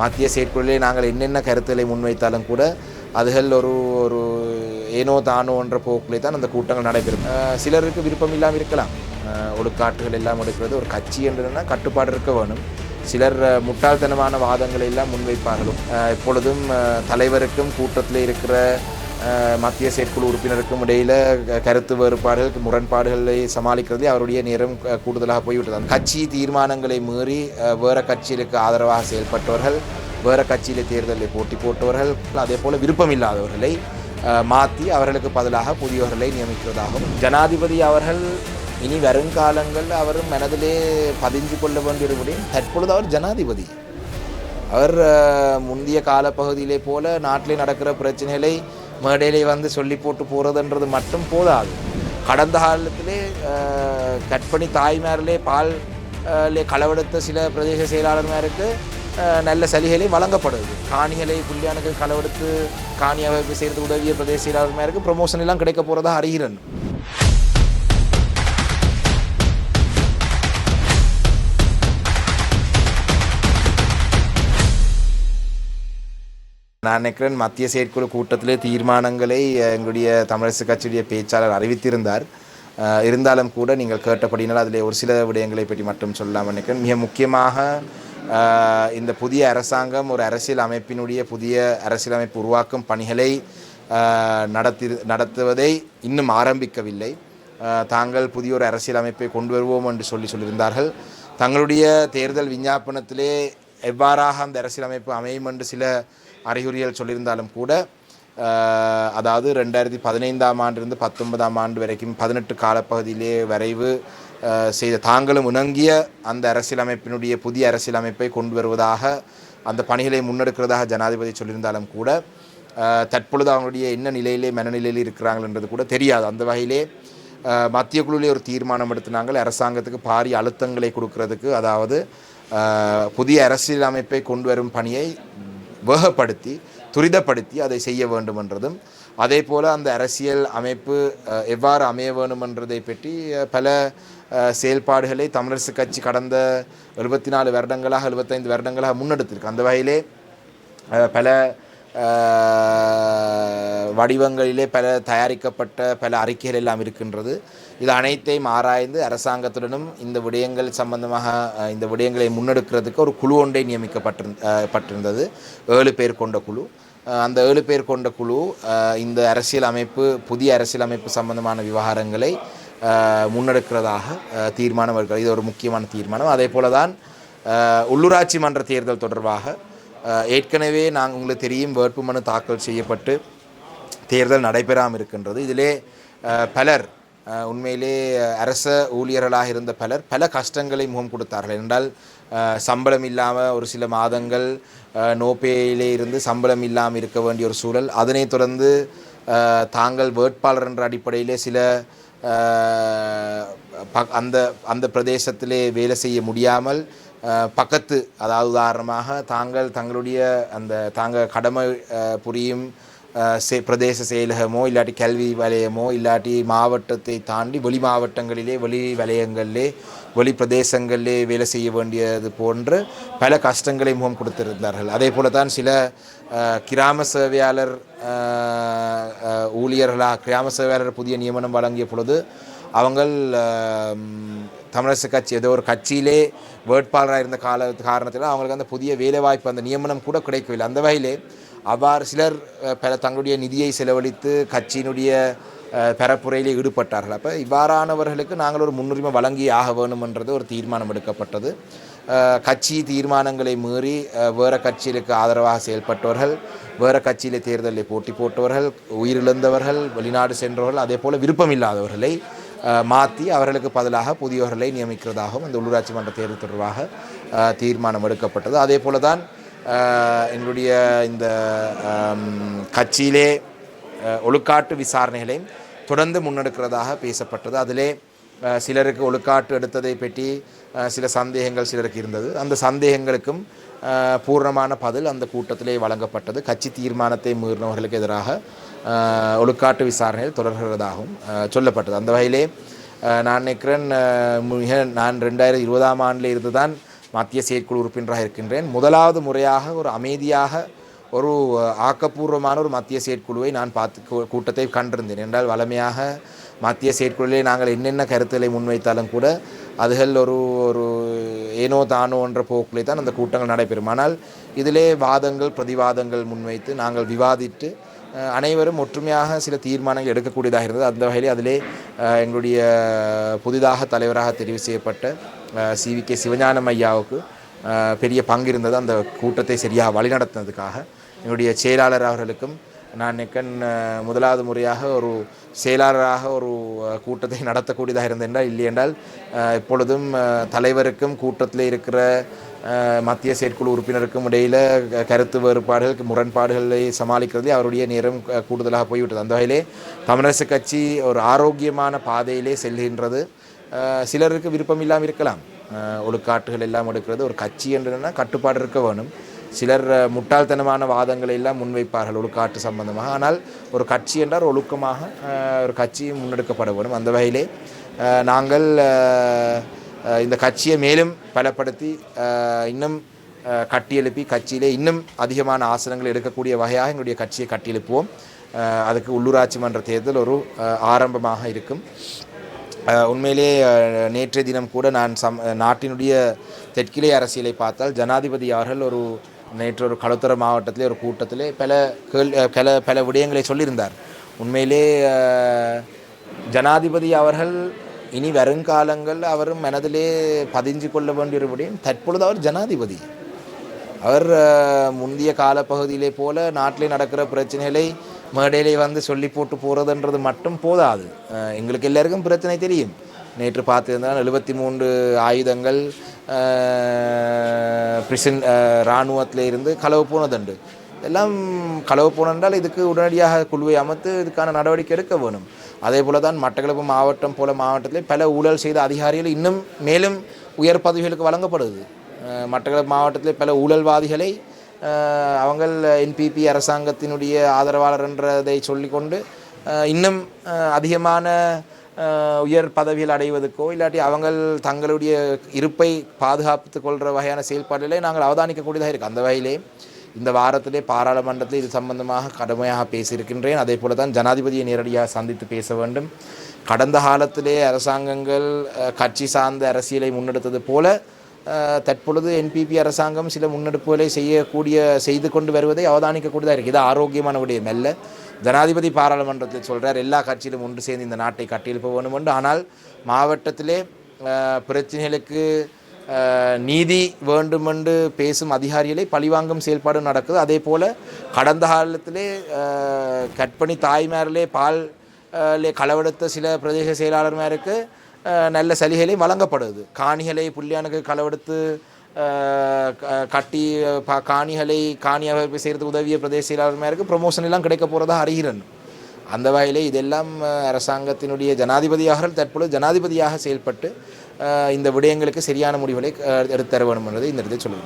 மத்திய செயற்குழுவிலே நாங்கள் என்னென்ன கருத்துக்களை முன்வைத்தாலும் கூட அதுகள் ஒரு ஒரு ஏனோ தானோ என்ற போக்கிலே தான் அந்த கூட்டங்கள் நடைபெறும். சிலருக்கு விருப்பம் இல்லாமல் இருக்கலாம். ஒழுக்காட்டுகள் எல்லாம் எடுக்கிறது ஒரு கட்சி என்றதுனா கட்டுப்பாடு இருக்க வேணும். சிலர் முட்டாள்தனமான வாதங்களை எல்லாம் முன்வைப்பார்களும் எப்பொழுதும் தலைவருக்கும் கூட்டத்தில் இருக்கிற மத்திய செயற்குழு உறுப்பினருக்கும் இடையில கருத்து வேறுபாடுகள் முரண்பாடுகளை சமாளிக்கிறதே அவருடைய நேரம் கூடுதலாக போய்விட்டது. கட்சி தீர்மானங்களை மீறி வேறு வேற கட்சிகளுக்கு ஆதரவாக செயல்பட்டவர்கள் வேற கட்சியிலே தேர்தலில் போட்டி போட்டவர்கள் அதே போல விருப்பம் இல்லாதவர்களை மாற்றி அவர்களுக்கு பதிலாக புதியவர்களை நியமிக்கிறதாகும் ஜனாதிபதி அவர்கள் இனி வருங்காலங்கள் அவர் மனதிலே பதிஞ்சு கொள்ள வேண்டிய தற்பொழுது அவர் ஜனாதிபதி. அவர் முந்தைய காலப்பகுதியிலே போல நாட்டிலே நடக்கிற பிரச்சனைகளை மேடையிலே வந்து சொல்லி போட்டு போகிறதுன்றது மட்டும் போதாது. கடந்த காலத்திலே அஹ், கற்பணி தாய்மாரிலே பால் களவெடுத்த சில பிரதேச செயலாளர்மாருக்கு நல்ல சலுகைகளை வழங்கப்படுது. காணிகளை புள்ளியானுக்கு களவெடுத்து காணி அமைப்பு செய்கிறது உதவிய பிரதேச செயலாளர்மாருக்கு ப்ரொமோஷன் எல்லாம் கிடைக்க போகிறதா அறிகிறேன். நான் நினைக்கிறேன் மத்திய செயற்குழு கூட்டத்திலே தீர்மானங்களை எங்களுடைய தமிழரசு கட்சியுடைய பேச்சாளர் அறிவித்திருந்தார். இருந்தாலும் கூட நீங்கள் கேட்டபடினால் அதில் ஒரு சில விடயங்களை பற்றி மட்டும் சொல்லலாம் நினைக்கிறேன். மிக முக்கியமாக இந்த புதிய அரசாங்கம் ஒரு அரசியல் அமைப்பினுடைய புதிய அரசியல் அமைப்பு உருவாக்கும் பணிகளை நடத்தி நடத்துவதை இன்னும் ஆரம்பிக்கவில்லை. தாங்கள் புதிய ஒரு அரசியல் அமைப்பை கொண்டு வருவோம் என்று சொல்லி சொல்லியிருந்தார்கள். தங்களுடைய தேர்தல் விஞ்ஞாபனத்திலே எவ்வாறாக அந்த அரசியலமைப்பு அமையும் என்று சில அறிகுறிகள் சொல்லியிருந்தாலும் கூட அதாவது ரெண்டாயிரத்தி பதினைந்தாம் ஆண்டிலிருந்து பத்தொன்பதாம் ஆண்டு வரைக்கும் பதினெட்டு காலப்பகுதியிலே வரைவு செய்த தாங்களும் இணங்கிய அந்த அரசியலமைப்பினுடைய புதிய அரசியலமைப்பை கொண்டு வருவதாக அந்த பணிகளை முன்னெடுக்கிறதாக ஜனாதிபதி சொல்லியிருந்தாலும் கூட தற்பொழுது அவங்களுடைய என்ன நிலையிலே மனநிலையில் இருக்கிறாங்கன்றது கூட தெரியாது. அந்த வகையிலே மத்திய குழுவிலே ஒரு தீர்மானம் எடுத்தினாங்க அரசாங்கத்துக்கு பாரிய அழுத்தங்களை கொடுக்கறதுக்கு அதாவது புதிய அரசியலமைப்பை கொண்டு வரும் பணியை வேகப்படுத்தி துரிதப்படுத்தி அதை செய்ய வேண்டுமென்றதும் அதே போல் அந்த அரசியல் அமைப்பு எவ்வாறு அமைய வேண்டுமென்றதை பற்றி பல செயல்பாடுகளை தமிழரசு கட்சி கடந்த எழுபத்தி நாலு வருடங்களாக எழுபத்தைந்து வருடங்களாக முன்னெடுத்திருக்கு. அந்த வகையிலே பல வடிவங்களிலே பல தயாரிக்கப்பட்ட பல அறிக்கைகள் எல்லாம் இருக்கின்றது. இது அனைத்தையும் ஆராய்ந்து அரசாங்கத்துடனும் இந்த விடயங்கள் சம்பந்தமாக இந்த விடயங்களை முன்னெடுக்கிறதுக்கு ஒரு குழு ஒன்றை நியமிக்கப்பட்டிருந் பட்டிருந்தது. ஏழு பேர் கொண்ட குழு. அந்த ஏழு பேர் கொண்ட குழு இந்த அரசியல் அமைப்பு புதிய அரசியல் அமைப்பு சம்பந்தமான விவகாரங்களை முன்னெடுக்கிறதாக தீர்மானம் இருக்கிறது இது ஒரு முக்கியமான தீர்மானம். அதே போல தான் உள்ளூராட்சி மன்ற தேர்தல் தொடர்பாக ஏற்கனவே நாங்கள் உங்களுக்கு தெரியும் வேட்புமனு தாக்கல் செய்யப்பட்டு தேர்தல் நடைபெறாமல் இருக்கின்றது. இதிலே பலர் உண்மையிலே அரச ஊழியர்களாக இருந்த பலர் பல கஷ்டங்களை முகம் கொடுத்தார்கள். என்றால் சம்பளம் இல்லாமல் ஒரு சில மாதங்கள் அஹ், நோப்பேயிலே இருந்து சம்பளம் இல்லாமல் இருக்க வேண்டிய ஒரு சூழல். அதனைத் தொடர்ந்து தாங்கள் வேட்பாளர் என்ற அடிப்படையிலே சில அந்த அந்த பிரதேசத்திலே வேலை செய்ய முடியாமல் பக்கத்து அதாவது உதாரணமாக தாங்கள் தங்களுடைய அந்த தாங்கள் கடமை புரியும் சே செ- பிரதேச செயலகமோ இல்லாட்டி கல்வி வலயமோ இல்லாட்டி மாவட்டத்தை தாண்டி வெளி மாவட்டங்களிலே வெளி வலயங்களிலே வெளி பிரதேசங்களிலே வேலை செய்ய வேண்டியது போன்று பல கஷ்டங்களை முகம் கொடுத்திருந்தார்கள். அதே போல தான் சில கிராம சேவையாளர் ஊழியர்களாக கிராம சேவையாளர் புதிய நியமனம் வழங்கிய பொழுது அவங்கள் தமிழரசு கட்சி ஏதோ ஒரு கட்சியிலே வேட்பாளராக இருந்த கால காரணத்தில் அவங்களுக்கு அந்த புதிய வேலைவாய்ப்பு அந்த நியமனம் கூட கிடைக்கவில்லை. அந்த வகையிலே அவ்வாறு சிலர் பல தங்களுடைய நிதியை செலவழித்து கட்சியினுடைய அஹ், பரப்புரையிலே ஈடுபட்டார்கள். அப்போ இவ்வாறானவர்களுக்கு நாங்கள் ஒரு முன்னுரிமை வழங்கி ஆக வேணுமென்றது ஒரு தீர்மானம் எடுக்கப்பட்டது. கட்சி தீர்மானங்களை மீறி வேறு வேற கட்சிகளுக்கு ஆதரவாக செயல்பட்டவர்கள் வேற கட்சியில் தேர்தலில் போட்டி போட்டவர்கள் உயிரிழந்தவர்கள் வெளிநாடு சென்றவர்கள் அதே போல விருப்பம் இல்லாதவர்களை மாற்றி அவர்களுக்கு பதிலாக புதியவர்களை நியமிக்கிறதாகவும் இந்த உள்ளூராட்சி மன்ற தேர்தல் தொடர்பாக தீர்மானம் எடுக்கப்பட்டது. அதே போல தான் எங்களுடைய இந்த கட்சியிலே ஒழுக்காட்டு விசாரணைகளையும் தொடர்ந்து முன்னெடுக்கிறதாக பேசப்பட்டது. அதிலே சிலருக்கு ஒழுக்காட்டு எடுத்ததை பற்றி சில சந்தேகங்கள் சிலருக்கு இருந்தது. அந்த சந்தேகங்களுக்கும் பூர்ணமான பதில் அந்த கூட்டத்திலே வழங்கப்பட்டது. கட்சி தீர்மானத்தை மீறினவர்களுக்கு எதிராக ஒழுக்காட்டு விசாரணைகள் தொடர்கிறதாகவும் சொல்லப்பட்டது. அந்த வகையிலே நான் நினைக்கிறேன் மிக நான் ரெண்டாயிரத்தி இருபதாம் ஆண்டில் இருந்து தான் மத்திய செயற்குழு உறுப்பினராக இருக்கின்றேன். முதலாவது முறையாக ஒரு அமைதியாக ஒரு ஆக்கப்பூர்வமான ஒரு மத்திய செயற்குழுவை நான் பார்த்து கூட்டத்தை கண்டிருந்தேன். என்றால் வளமையாக மத்திய செயற்குழுவிலே நாங்கள் என்னென்ன கருத்துக்களை முன்வைத்தாலும் கூட அதுகள் ஒரு ஒரு ஏனோ தானோ என்ற போக்கிலே தான் அந்த கூட்டங்கள் நடைபெறும். ஆனால் இதிலே வாதங்கள் பிரதிவாதங்கள் முன்வைத்து நாங்கள் விவாதித்து அனைவரும் ஒற்றுமையாக சில தீர்மானங்கள் எடுக்கக்கூடியதாக இருந்தது. அந்த வகையில் அதிலே எங்களுடைய புதிதாக தலைவராக தெரிவு செய்யப்பட்ட சி வி கே சிவஞானம் ஐயாவுக்கு பெரிய பங்கு இருந்தது அந்த கூட்டத்தை சரியாக வழிநடத்தினதுக்காக என்னுடைய செயலாளர் அவர்களுக்கும் நான் நிக்கன் முதலாவது முறையாக ஒரு செயலாளராக ஒரு கூட்டத்தை நடத்தக்கூடியதாக இருந்தது இல்லையென்றால் இப்பொழுதும் எப்பொழுதும் தலைவருக்கும் கூட்டத்தில் இருக்கிற மத்திய செயற்குழு உறுப்பினருக்கும் இடையில க- கருத்து வேறுபாடுகள் முரண்பாடுகளை சமாளிக்கிறதே அவருடைய நேரம் கூடுதலாக போய்விட்டது. அந்த வகையிலே தமிழரசு கட்சி ஒரு ஆரோக்கியமான பாதையிலே செல்கின்றது. சிலருக்கு விருப்பம் இல்லாமல் இருக்கலாம். ஒழுக்காட்டுகள் எல்லாம் எடுக்கிறது. ஒரு கட்சி என்றுன்னா கட்டுப்பாடு இருக்க வேணும். சிலர் முட்டாள்தனமான வாதங்களை எல்லாம் முன்வைப்பார்கள் ஒழுக்காட்டு சம்பந்தமாக. ஆனால் ஒரு கட்சி என்றால் ஒழுக்கமாக ஒரு கட்சி முன்னெடுக்கப்பட வேண்டும். அந்த வகையிலே நாங்கள் இந்த கட்சியை மேலும் பலப்படுத்தி இன்னும் கட்டியெழுப்பி கட்சியிலே இன்னும் அதிகமான ஆசனங்கள் எடுக்கக்கூடிய வகையாக எங்களுடைய கட்சியை கட்டியெழுப்புவோம். அதுக்கு உள்ளூராட்சி மன்ற தேர்தல் ஒரு ஆரம்பமாக இருக்கும். உண்மையிலே நேற்றைய தினம் கூட நான் சம் நாட்டினுடைய தெற்கிலே அரசியலை பார்த்தால் ஜனாதிபதி அவர்கள் ஒரு நேற்று ஒரு களுத்துறை மாவட்டத்திலே ஒரு கூட்டத்திலே பல கேள் பல பல விடயங்களை சொல்லியிருந்தார். உண்மையிலே ஜனாதிபதி அவர்கள் இனி வருங்காலங்கள் அவரும் மனதிலே பதிஞ்சு கொள்ள வேண்டிய ஒரு விடயம் தற்பொழுது அவர் ஜனாதிபதி. அவர் முந்தைய காலப்பகுதியிலே போல நாட்டிலே நடக்கிற பிரச்சனைகளை மேடையிலே வந்து சொல்லி போட்டு போகிறதுன்றது மட்டும் போதாது. எங்களுக்கு எல்லாருக்கும் பிரச்சனை தெரியும். நேற்று பார்த்திருந்தால் எழுபத்தி மூன்று ஆயுதங்கள் பிரிசன் இராணுவத்தில் இருந்து களவு போனதுண்டு. எல்லாம் களவு போனென்றால் இதுக்கு உடனடியாக குழுவை அமைத்து இதுக்கான நடவடிக்கை எடுக்க வேணும். அதே போல தான் மட்டக்களப்பு மாவட்டம் போல மாவட்டத்தில் பல ஊழல் செய்த அதிகாரிகள் இன்னும் மேலும் உயர் பதவிகளுக்கு வழங்கப்படுது. மட்டக்களப்பு மாவட்டத்தில் பல ஊழல்வாதிகளை அவங்கள் என்பிபி அரசாங்கத்தினுடைய ஆதரவாளர் என்றதை சொல்லிக்கொண்டு இன்னும் அதிகமான உயர் பதவியில் அடைவதற்கோ இல்லாட்டி அவங்கள் தங்களுடைய இருப்பை பாதுகாத்துக் கொள்கிற வகையான செயல்பாடுகளை நாங்கள் அவதானிக்கக்கூடியதாக இருக்குது அந்த வகையிலே இந்த வாரத்திலே பாராளுமன்றத்தில் இது சம்பந்தமாக கடுமையாக பேசியிருக்கின்றேன். அதே போல தான் ஜனாதிபதியை நேரடியாக சந்தித்து பேச வேண்டும். கடந்த காலத்திலே அரசாங்கங்கள் கட்சி சார்ந்த அரசியலை முன்னெடுத்தது போல தற்பொழுது என்பிபி அரசாங்கம் சில முன்னெடுப்புகளை செய்யக்கூடிய செய்து கொண்டு வருவதை அவதானிக்கக்கூடியதாக இருக்குது இது ஆரோக்கியமான விடயம் அல்ல. ஜனாதிபதி பாராளுமன்றத்தில் சொல்கிறார் எல்லா கட்சியிலும் ஒன்று சேர்ந்து இந்த நாட்டை கட்டியெழுப்ப வேண்டும் என்று. ஆனால் மாவட்டத்திலே பிரச்சனைகளுக்கு அஹ், நீதி வேண்டுமென்று பேசும் அதிகாரிகளை பழிவாங்கும் செயல்பாடு நடக்குது. அதே போல் கடந்த காலத்திலே அஹ், கற்பணி தாய்மாரிலே பால் களவெடுத்த சில பிரதேச செயலாளர்மாருக்கு நல்ல சலுகைகளை வழங்கப்படுது. காணிகளை புள்ளியானுக்கு களவெடுத்து கட்டி பா காணிகளை காணி அமைப்பு செய்கிறது உதவிய பிரதேச செயலாளர்மாருக்கு ப்ரொமோஷன் எல்லாம் கிடைக்க போகிறதா அறிகிறன். அந்த வகையிலே இதெல்லாம் அரசாங்கத்தினுடைய ஜனாதிபதியாக தற்பொழுது ஜனாதிபதியாக செயல்பட்டு இந்த விடயங்களுக்கு சரியான முடிவுகளை எடுத்து தர வேண்டும் என்பதை இந்த இடத்தை சொல்லுங்கள்